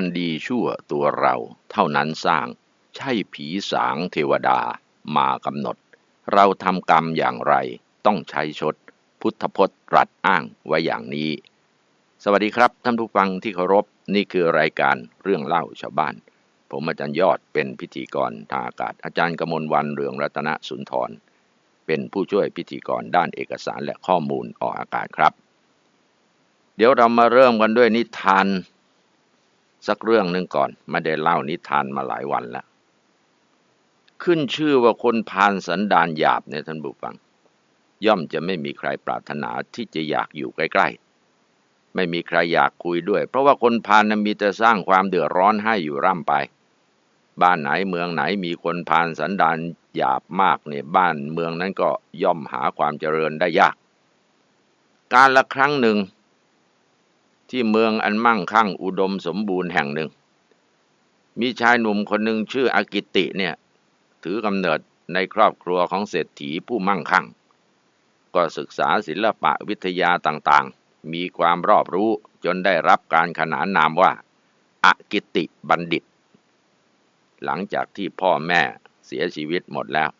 อันดีชั่วตัวเราเท่านั้นสร้าง ใช่ผีสางเทวดามากำหนด เราทำกรรมอย่างไรต้องใช้ชด พุทธพจน์ตรัสอ้างไว้อย่างนี้ สวัสดีครับท่านผู้ฟังที่เคารพนี่คือรายการเรื่องเล่าชาวบ้าน ผมอาจารย์ยอดเป็นพิธีกรทางอากาศอาจารย์กมลวันเรืองรัตนสุนทร เป็นผู้ช่วยพิธีกรด้านเอกสารและข้อมูลออกอากาศครับ เดี๋ยวเรามาเริ่มกันด้วยนิทาน สักเรื่องหนึ่งก่อน ไม่ได้เล่านิทานมาหลายวันแล้ว ขึ้นชื่อว่าคนพานสันดานหยาบเนี่ยท่านผู้ฟัง ย่อมจะไม่มีใครปรารถนาที่จะอยากอยู่ใกล้ๆ ไม่มีใครอยากคุยด้วย เพราะว่าคนพานนั้นมีแต่สร้างความเดือดร้อนให้อยู่ร่ำไป บ้านไหนเมืองไหนมีคนพานสันดานหยาบมากเนี่ยบ้านเมืองนั้นก็ย่อมหาความเจริญได้ยาก การละครั้งหนึ่ง ที่เมืองอันมั่งคั่งอุดมสมบูรณ์แห่งหนึ่ง มีชายหนุ่มคนหนึ่งชื่ออากิติเนี่ย ถือกำเนิดในครอบครัวของเศรษฐีผู้มั่งคั่ง ก็ศึกษาศิลปะวิทยาต่างๆ มีความรอบรู้จนได้รับการขนานนามว่าอากิติบัณฑิต หลังจากที่พ่อแม่เสียชีวิตหมดแล้ว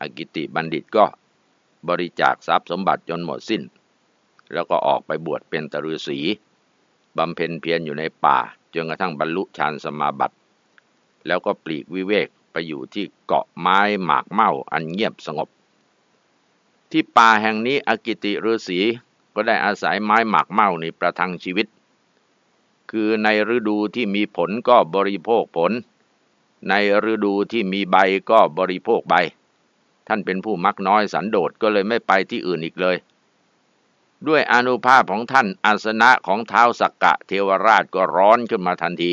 อากิติบัณฑิตก็บริจาคทรัพย์สมบัติจนหมดสิ้น แล้วก็ออกไปบวชเป็นตฤาษี บำเพ็ญเพียรอยู่ในป่าจนกระทั่งบรรลุฌานสมาบัติ แล้วก็ปลีกวิเวกไปอยู่ที่เกาะไม้หมากเม่าอันเงียบสงบ ที่ป่าแห่งนี้อกิติฤาษีก็ได้อาศัยไม้หมากเม่านี่ประทังชีวิต คือในฤดูที่มีผลก็บริโภคผล ในฤดูที่มีใบก็บริโภคใบ ท่านเป็นผู้มักน้อยสันโดษก็เลยไม่ไปที่อื่นอีกเลย ด้วยอนุภาพของท่านอาสนะของเท้าสักกะเทวราชก็ร้อนขึ้นมาทันที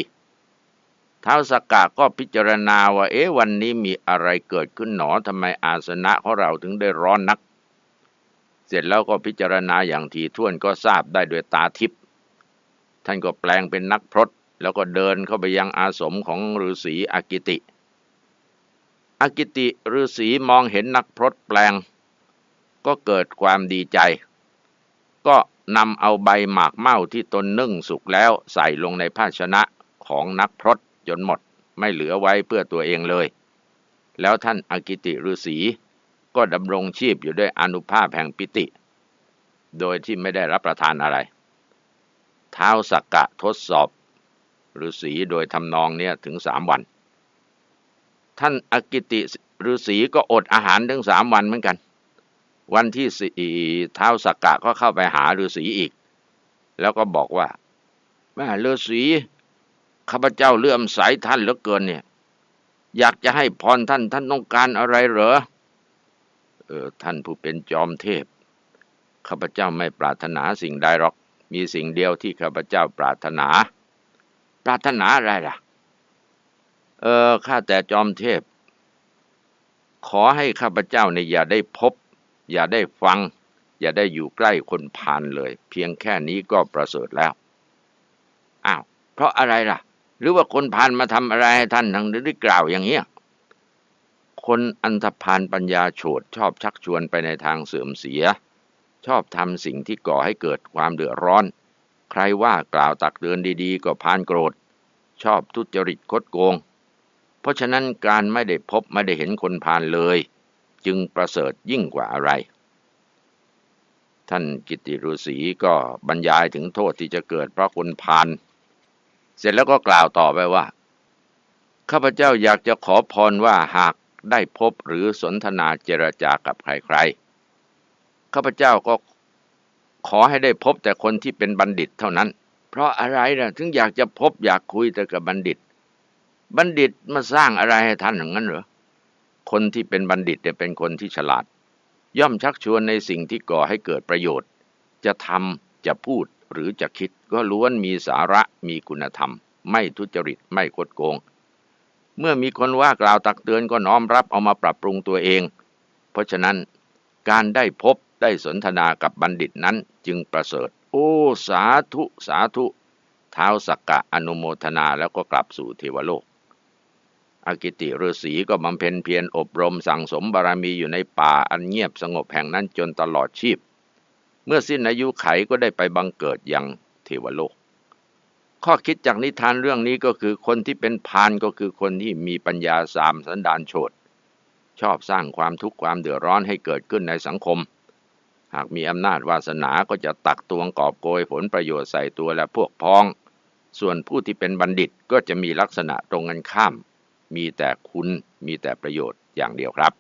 เท้าสักกะก็พิจารณาว่า เอ๊ะวันนี้มีอะไรเกิดขึ้นหนอทำไมอาสนะของเราถึงได้ร้อนนัก เสร็จแล้วก็พิจารณาอย่างถี่วนก็ทราบได้ด้วยตาทิพย์ท่านก็แปลงเป็นนักพรตแล้วก็เดินเข้าไปยังอาสมของฤาษีอากิติอากิติฤาษีมองเห็นนักพรตแปลง ก็เกิดความดีใจ ก็นำเอาใบหมากเม่าที่ตนนึ่งสุกแล้วใส่ลงในภาชนะของนักพรตจนหมดไม่เหลือไว้เพื่อตัวเองเลย แล้วท่านอากิติฤาษีก็ดำรงชีพอยู่ด้วยอนุภาพแห่งปิติ โดยที่ไม่ได้รับประทานอะไร เท้าสักกะทดสอบฤาษีโดยทำนองเนี่ยถึงสามวัน ท่านอากิติฤาษีก็อดอาหารถึงสามวันเหมือนกัน วันที่สี่เท้าสักกะก็เข้าไปหาฤาษีอีก แล้วก็บอกว่าแม่ฤาษีข้าพเจ้าเลื่อมใสท่านเหลือเกินเนี่ย อยากจะให้พรท่านท่านต้องการอะไรเหรอเออท่านผู้เป็นจอมเทพข้าพเจ้าไม่ปรารถนาสิ่งใดหรอก มีสิ่งเดียวที่ข้าพเจ้าปรารถนา ปรารถนาอะไรล่ะ เออข้าแต่จอมเทพ ขอให้ข้าพเจ้าเนี่ยอย่าได้พบ อย่าได้ฟัง อย่าได้อยู่ใกล้คนพาลเลย เพียงแค่นี้ก็ประเสริฐแล้วอ้าวเพราะอะไรล่ะ หรือว่าคนพาลมาทำอะไรให้ท่านทางได้กล่าวอย่างเงี้ยคนอันธพาลปัญญาโฉดชอบชักชวนไปในทางเสื่อมเสีย ชอบทำสิ่งที่ก่อให้เกิดความเดือดร้อน ใครว่ากล่าวตักเตือนดีๆ ก็พานโกรธ ชอบทุจริตคดโกง เพราะฉะนั้นการไม่ได้พบไม่ได้เห็นคนพาลเลย จึงประเสริฐยิ่งกว่าอะไร ท่านกิติรุษีก็บรรยายถึงโทษที่จะเกิดเพราะคนพาลเสร็จแล้วก็กล่าวต่อไปว่าข้าพเจ้าอยากจะขอพรว่าหากได้พบหรือสนทนาเจรจากับใครๆข้าพเจ้าก็ขอให้ได้พบแต่คนที่เป็นบัณฑิตเท่านั้น เพราะอะไรนะถึงอยากจะพบอยากคุยแต่กับบัณฑิต บัณฑิตมาสร้างอะไรให้ท่านอย่างนั้นเหรอ คนที่เป็นบัณฑิตเนี่ยเป็นคนที่ฉลาด ย่อมชักชวนในสิ่งที่ก่อให้เกิดประโยชน์ จะทำจะพูดหรือจะคิดก็ล้วนมีสาระมีคุณธรรม ไม่ทุจริตไม่คดโกง เมื่อมีคนว่ากล่าวตักเตือนก็น้อมรับเอามาปรับปรุงตัวเอง เพราะฉะนั้นการได้พบได้สนทนากับบัณฑิตนั้นจึงประเสริฐ โอ้สาธุสาธุ เท้าสักกะอนุโมทนาแล้วก็กลับสู่เทวโลก อากิติฤาษีก็บำเพ็ญเพียรอบรมสั่งสมบารมีอยู่ในป่าอันเงียบสงบแห่งนั้นจนตลอดชีพ เมื่อสิ้นอายุไขก็ได้ไปบังเกิดยังเทวโลก ข้อคิดจากนิทานเรื่องนี้ก็คือคนที่เป็นพานก็คือคนที่มีปัญญาสามสันดานโฉดชอบสร้างความทุกข์ความเดือดร้อนให้เกิดขึ้นในสังคม หากมีอำนาจวาสนาก็จะตักตวงกอบโกยผลประโยชน์ใส่ตัวและพวกพ้อง ส่วนผู้ที่เป็นบัณฑิตก็จะมีลักษณะตรงกันข้าม มีแต่คุณมีแต่ประโยชน์อย่างเดียวครับ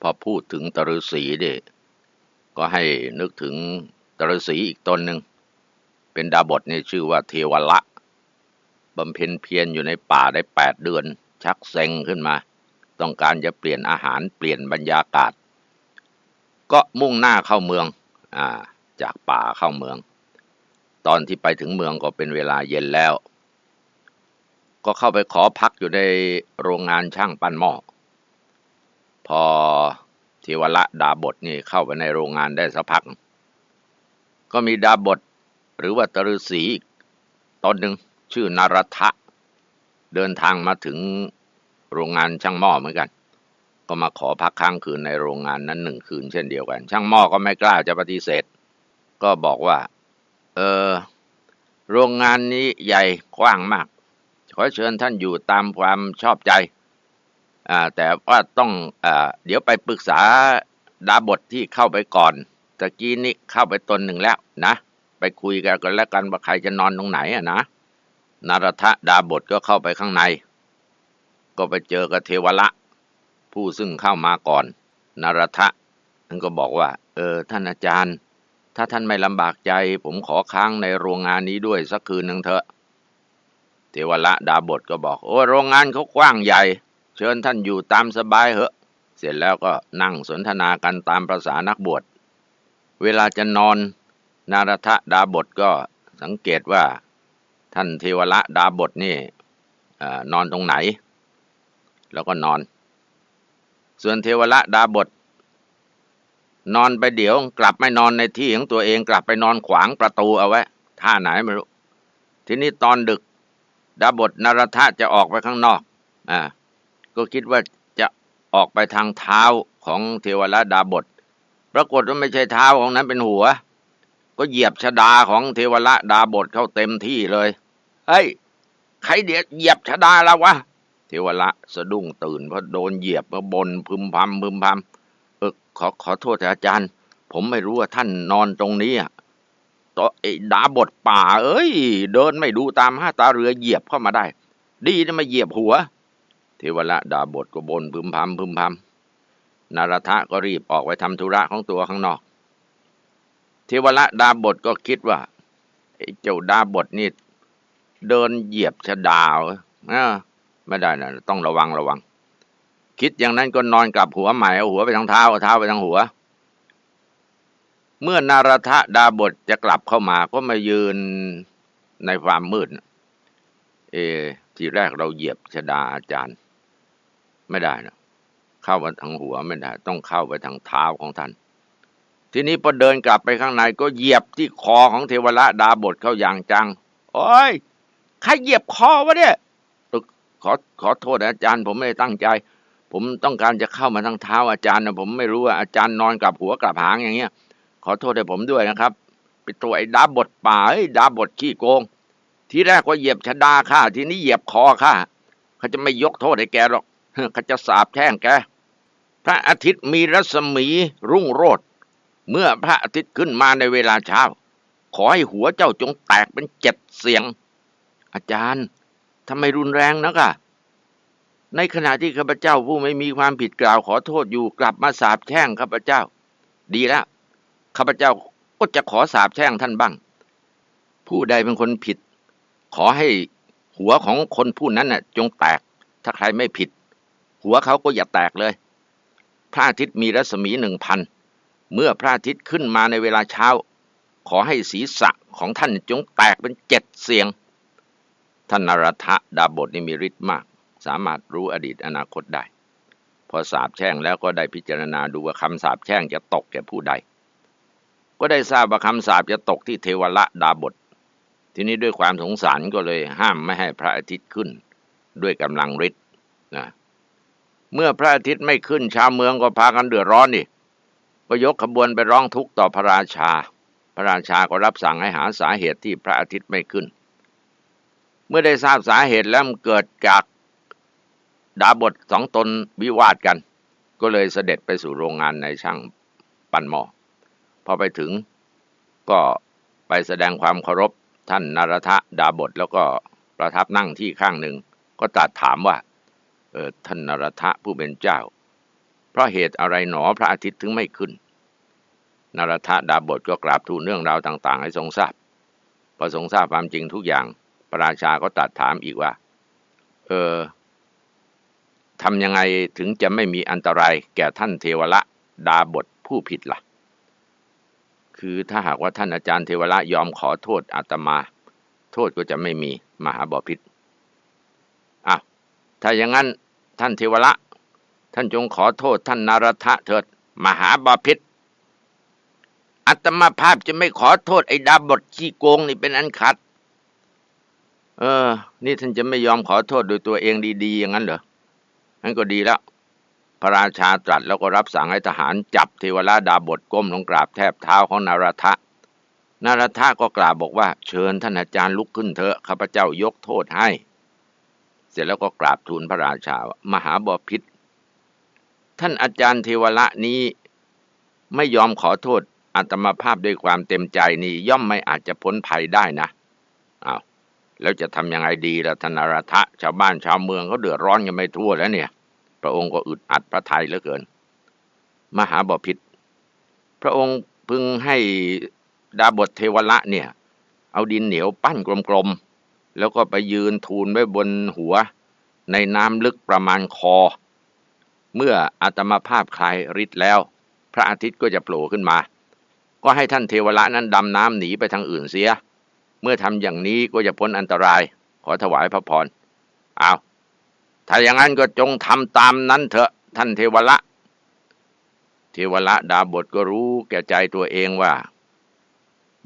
พอพูดถึงตฤษีเด็ก็ให้นึกถึงตฤษีอีกตนหนึ่ง เป็นดาบทในชื่อว่าเทวละบำเพ็ญเพียรอยู่ในป่าได้แปดเดือน ชักเซ็งขึ้นมา ต้องการจะเปลี่ยนอาหารเปลี่ยนบรรยากาศ ก็มุ่งหน้าเข้าเมืองอาจากป่าเข้าเมือง ตอนที่ไปถึงเมืองก็เป็นเวลาเย็นแล้ว ก็เข้าไปขอพักอยู่ในโรงงานช่างปั้นหม้อ พอเทวละดาบทนี่เข้าไปในโรงงานได้สักพัก ก็มีดาบทหรือว่าตฤษีตนหนึ่งชื่อนารทะ เดินทางมาถึงโรงงานช่างหม้อเหมือนกัน ก็มาขอพักค้างคืนในโรงงานนั้นหนึ่งคืนเช่นเดียวกัน ช่างหม้อก็ไม่กล้าจะปฏิเสธ ก็บอกว่า เออโรงงานนี้ใหญ่กว้างมาก อเชิญท่านอยู่ตามความชอบใจ แต่ว่าต้องอเดี๋ยวไปปรึกษาดาบทที่เข้าไปก่อนตะกี้นี้เข้าไปตนหนึ่งแล้วนะ ไปคุยกันกันแล้วกันว่าใครจะนอนตรงไหนอะนะนารทะดาบทก็เข้าไปข้างใน ก็ไปเจอกับเทวละ ผู้ซึ่งเข้ามาก่อน นารทะท่านก็บอกว่า เออ ท่านอาจารย์ ถ้าท่านไม่ลำบากใจ ผมขอค้างในโรงงานนี้ด้วยสักคืนหนึ่งเถอะ เทวละดาบทก็บอก โอ้โรงงานเขากว้างใหญ่ เชิญท่านอยู่ตามสบายเหอะ เสร็จแล้วก็นั่งสนทนากันตามประษานักบวชเวลาจะนอน นารทะดาบทก็สังเกตว่า ท่านเทวละดาบทนี่นอนตรงไหน แล้วก็นอน ส่วนเทวละดาบท นอนไปเดี๋ยวกลับไม่นอนในที่ของตัวเองกลับไปนอนขวางประตูเอาไว้ท่าไหนไม่รู้ทีนี้ตอนดึก ดาบทนรทะจะออกไปข้างนอก อ่า ก็คิดว่าจะออกไปทางเท้าของเทวละดาบท ปรากฏว่าไม่ใช่เท้าของนั้นเป็นหัว ก็เหยียบชดาของเทวละดาบทเข้าเต็มที่เลย เฮ้ย ใครเดียดเหยียบชะดาแล้ววะ เทวละสะดุ้งตื่นเพราะโดนเหยียบมาบนพึมพำพึมพำเออขอขอโทษอาจารย์ ผมไม่รู้ว่าท่านนอนตรงนี้อะ ไอ้ดาบทป่า เอ้ย เดินไม่ดูตามห้าตาเรือเหยียบเข้ามาได้ ดีนะมาเหยียบหัว เทวละดาบทก็บนพึมพำพึมพำนารทะก็รีบออกไปทำธุระของตัวข้างนอก เทวละดาบทก็คิดว่าไอ้เจ้าดาบทนี่เดินเหยียบชะดาวนะไม่ได้นะต้องระวังระวัง คิดอย่างนั้นก็นอนกลับหัวใหม่เอาหัวไปทางเท้าเอาเท้าไปทางหัว เมื่อนารทะดาบทจะกลับเข้ามาก็มายืนในความมืด เอ ทีแรกเราเหยียบชดาอาจารย์ ไม่ได้นะเข้าไปทางหัวไม่ได้ ต้องเข้าไปทางเท้าของท่าน ทีนี้พอเดินกลับไปข้างในก็เหยียบที่คอของเทวละดาบทเข้าอย่างจัง โอ้ยใครเหยียบคอวะเนี่ยขอขอโทษอาจารย์ ผมไม่ได้ตั้งใจ ผมต้องการจะเข้ามาทางเท้าอาจารย์นะผมไม่รู้ว่าอาจารย์นอนกับหัวกับหางอย่างเงี้ย อโทษให้ผมด้วยนะครับไปตัวไอ้ดาบทป่าไอ้ดาบทขี้โกง ทีแรกว่าเหยียบชะดาข้าทีนี้เหยียบคอข้าเขาจะไม่ยกโทษให้แกหรอกเขาจะสาบแช่งแกพระอาทิตย์มีรัศมีรุ่งโรจน์เมื่อพระอาทิตย์ขึ้นมาในเวลาเช้า ขอให้หัวเจ้าจงแตกเป็นเจ็ดเสียง อาจารย์ทำไมรุนแรงนักอะในขณะที่ข้าพเจ้าผู้ไม่มีความผิดกล่าวขอโทษอยู่กลับมาสาบแช่งข้าพเจ้า ดีแล้ว ข้าพเจ้าก็จะขอสาบแช่งท่านบ้าง ผู้ใดเป็นคนผิด ขอให้หัวของคนผู้นั้นน่ะ จงแตก ถ้าใครไม่ผิด หัวเขาก็อย่าแตกเลย พระอาทิตย์มีรัศมีหนึ่งพันเมื่อพระอาทิตย์ขึ้นมาในเวลาเช้า ขอให้ศีรษะของท่านจงแตกเป็นเจ็ดเสียง ท่านนรทะดาบทนี่มีฤทธิ์มาก สามารถรู้อดีตอนาคตได้ พอสาบแช่งแล้วก็ได้พิจารณาดูว่าคำสาบแช่งจะตกแก่ผู้ใด ก็ได้ทราบว่าคำสาบจะตกที่เทวละดาบท ทีนี้ด้วยความสงสารก็เลยห้ามไม่ให้พระอาทิตย์ขึ้น ด้วยกำลังฤทธิ์นะเมื่อพระอาทิตย์ไม่ขึ้นชาวเมืองก็พากันเดือดร้อนนี่ก็ยกขบวนไปร้องทุกข์ต่อพระราชา พระราชาก็รับสั่งให้หาสาเหตุที่พระอาทิตย์ไม่ขึ้น เมื่อได้ทราบสาเหตุแล้วมันเกิดจากดาบทสองตนวิวาทกัน ก็เลยเสด็จไปสู่โรงงานในช่างปั่นหม้อ พอไปถึงก็ไปแสดงความเคารพท่านนารทะดาบทแล้วก็ประทับนั่งที่ข้างหนึ่ง ก็ตรัสถามว่า เออท่านนารทะผู้เป็นเจ้า เพราะเหตุอะไรหนอพระอาทิตย์ถึงไม่ขึ้น นารทะดาบทก็กราบทูลเรื่องราวต่าง ๆ ให้ทรงทราบพอทรงทราบความจริงทุกอย่าง พระราชาก็ตรัสถามอีกว่า เออทำยังไงถึงจะไม่มีอันตรายแก่ท่านเทวละดาบทผู้ผิดละ่ะ คือถ้าหากว่าท่านอาจารย์เทวละยอมขอโทษอาตมา โทษก็จะไม่มีมหาบอพิษอะถ้าอย่างนั้นท่านเทวละท่านจงขอโทษท่านนารทะเถิดมหาบาพิษอัตมาภาพจะไม่ขอโทษไอ้ดาบทขี้โกงนี่เป็นอันขาดเออ นี่ท่านจะไม่ยอมขอโทษโดยตัวเองดี ๆ อย่างนั้นเหรอนั่นก็ดีแล้ว พระราชาตรัสแล้วก็รับสั่งให้ทหารจับเทวราดาบทก้มลงกราบแทบเท้าของนารทะ นารทะก็กราบบอกว่าเชิญท่านอาจารย์ลุกขึ้นเถอะข้าพเจ้ายกโทษให้ เสร็จแล้วก็กราบทูลพระราชามหาบพิษท่านอาจารย์เทวละนี้ไม่ยอมขอโทษอัตมาภาพด้วยความเต็มใจนี่ย่อมไม่อาจจะพ้นภัยได้นะอ้าวแล้วจะทำยังไงดีล่ะธนารทะ ชาวบ้านชาวเมืองเขาเดือดร้อนกันไม่ทั่วแล้วเนี่ย พระองค์ก็อึดอัดพระทัยเหลือเกิน มหาบพิษพระองค์พึงให้ดาบทเทวละเนี่ย เอาดินเหนียวปั้นกลมๆ แล้วก็ไปยืนทูลไว้บนหัว ในน้ำลึกประมาณคอ เมื่ออาตมาภาพคลายฤทธิ์แล้ว พระอาทิตย์ก็จะโผล่ขึ้นมา ก็ให้ท่านเทวละนั้นดำน้ำหนีไปทางอื่นเสีย เมื่อทำอย่างนี้ก็จะพ้นอันตราย ขอถวายพระพรเอาว ถ้าอย่างนั้นก็จงทำตามนั้นเถอะท่านเทวละ เทวละดาบทก็รู้แก่ใจตัวเองว่า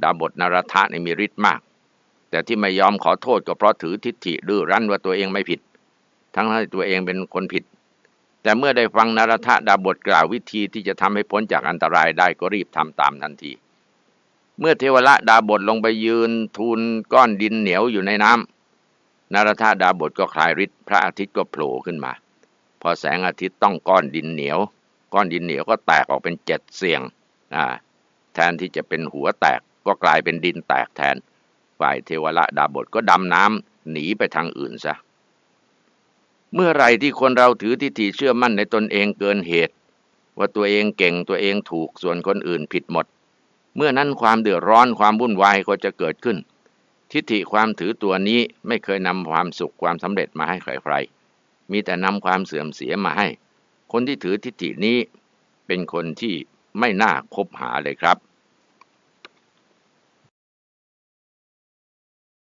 ดาบทนารทะในมีฤทธิ์มาก แต่ที่ไม่ยอมขอโทษก็เพราะถือทิฏฐิดื้อรั้นว่าตัวเองไม่ผิด ทั้งที่ตัวเองเป็นคนผิด แต่เมื่อได้ฟังนารทะดาบทกล่าววิธีที่จะทำให้พ้นจากอันตรายได้ก็รีบทำตามทันที เมื่อเทวละดาบทลงไปยืนทูลก้อนดินเหนียวอยู่ในน้ำ นารธาดาบทก็คลายฤทธิ์พระอาทิตย์ก็โผล่ขึ้นมา พอแสงอาทิตย์ต้องก้อนดินเหนียว ก้อนดินเหนียวก็แตกออกเป็นเจ็ดเสียงอ่าแทนที่จะเป็นหัวแตกก็กลายเป็นดินแตกแทน ฝ่ายเทวละดาบทก็ดำน้ำหนีไปทางอื่นซะ เมื่อไรที่คนเราถือทิฏฐิเชื่อมั่นในตนเองเกินเหตุ ว่าตัวเองเก่งตัวเองถูกส่วนคนอื่นผิดหมด เมื่อนั้นความเดือดร้อนความวุ่นวายก็จะเกิดขึ้น ทิฏฐิความถือตัวนี้ไม่เคยนำความสุขความสำเร็จมาให้ใครๆ มีแต่นำความเสื่อมเสียมาให้ คนที่ถือทิฏฐินี้เป็นคนที่ไม่น่าคบหาเลยครับ